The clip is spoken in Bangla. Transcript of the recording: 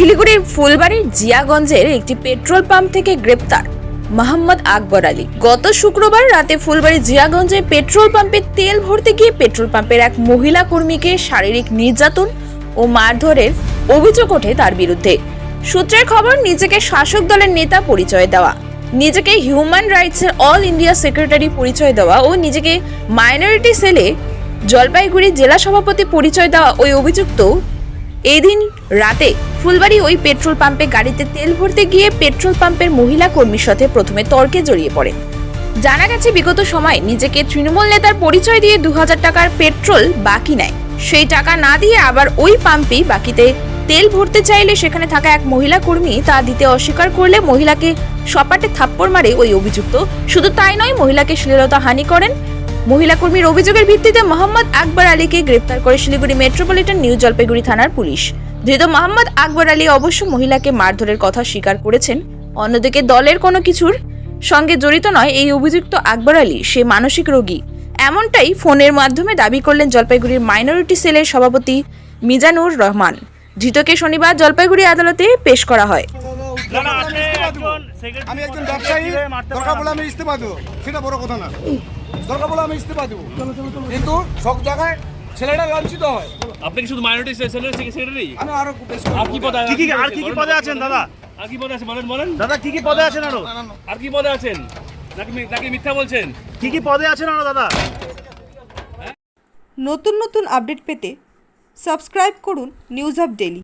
শিলিগুড়ির ফুলবাড়ির জিয়াগঞ্জের একটি পেট্রোল পাম্প থেকে গ্রেপ্তার মোহাম্মদ আকবর আলী। গত শুক্রবার রাতে ফুলবাড়ি জিয়াগঞ্জে পেট্রোল পাম্পে তেল ভরতে গিয়ে পেট্রোল পাম্পের এক মহিলা কর্মীকে শারীরিক নির্যাতন ও মারধরের অভিযোগ ওঠে তার বিরুদ্ধে। সূত্রের খবর, নিজেকে শাসক দলের নেতা পরিচয় দেওয়া, নিজেকে হিউম্যান রাইটসের অল ইন্ডিয়া সেক্রেটারি পরিচয় দেওয়া ও নিজেকে মাইনরিটি সেলে জলপাইগুড়ি জেলা সভাপতি পরিচয় দেওয়া ওই অভিযুক্ত এদিন রাতে ফুলবাড়ি ওই পেট্রোল পাম্পে গাড়িতে তেল ভরতে গিয়ে পেট্রোল পাম্পের মহিলা কর্মীর সাথে প্রথমে তর্কে জড়িয়ে পড়েন জানা গেছে, বিগত সময় নিজেকে তৃণমূল নেতার পরিচয় দিয়ে দু হাজার টাকার পেট্রোল বাকি নেয়। সেই টাকা না দিয়ে আবার ওই পাম্পেই বাকিতে তেল ভরতে চাইলে সেখানে থাকা এক মহিলা কর্মী তা দিতে অস্বীকার করলে মহিলাকে সপাটে থাপ্পড় মারে ওই অভিযুক্ত। শুধু তাই নয়, মহিলাকে শ্লীলতা হানি করেন। মহিলা কর্মীর অভিযোগের ভিত্তিতে মোহাম্মদ আকবর আলীকে গ্রেপ্তার করে শিলিগুড়ি মেট্রোপলিটন নিউ জলপাইগুড়ি থানার পুলিশ। ধৃত মোহাম্মদ আকবর আলী অবশ্য মহিলাকে মারধরের কথা স্বীকার করেছেন। অন্যদিকে দলের কোনো কিছুর সঙ্গে জড়িত নয় এই অভিযুক্ত আকবর আলী সে মানসিক রোগী। এমনটাই ফোনের মাধ্যমে দাবি করলেন জলপাইগুড়ির মাইনরিটি সেলের সভাপতি মিজানুর রহমান। ধৃতকে শনিবার জলপাইগুড়ি আদালতে পেশ করা হয়। না, না, আমি। একজন ব্যবসায়ী দরকার বলে আমি ইস্তফা দেবো। সেটা বড় কথা না। দরকার বলে আমি ইস্তফা দেবো। কিন্তু সব জায়গায় ছেলেরা লাঞ্ছিত হয়। আপনি কি শুধু মাইনরিটি সেলের সেক্রেটারি আমি আরও আর কি পদে কি কি আর কি কি পদে আছেন দাদা? আর কি পদে আছেন? বলেন বলেন। দাদা কি কি পদে আছেন আরও? আর কি পদে আছেন? নাকি মি- নাকি মিথ্যা বলছেন? কি কি পদে আছেন আরও দাদা? নতুন নতুন আপডেট পেতে সাবস্ক্রাইব করুন নিউজ আপ ডেলি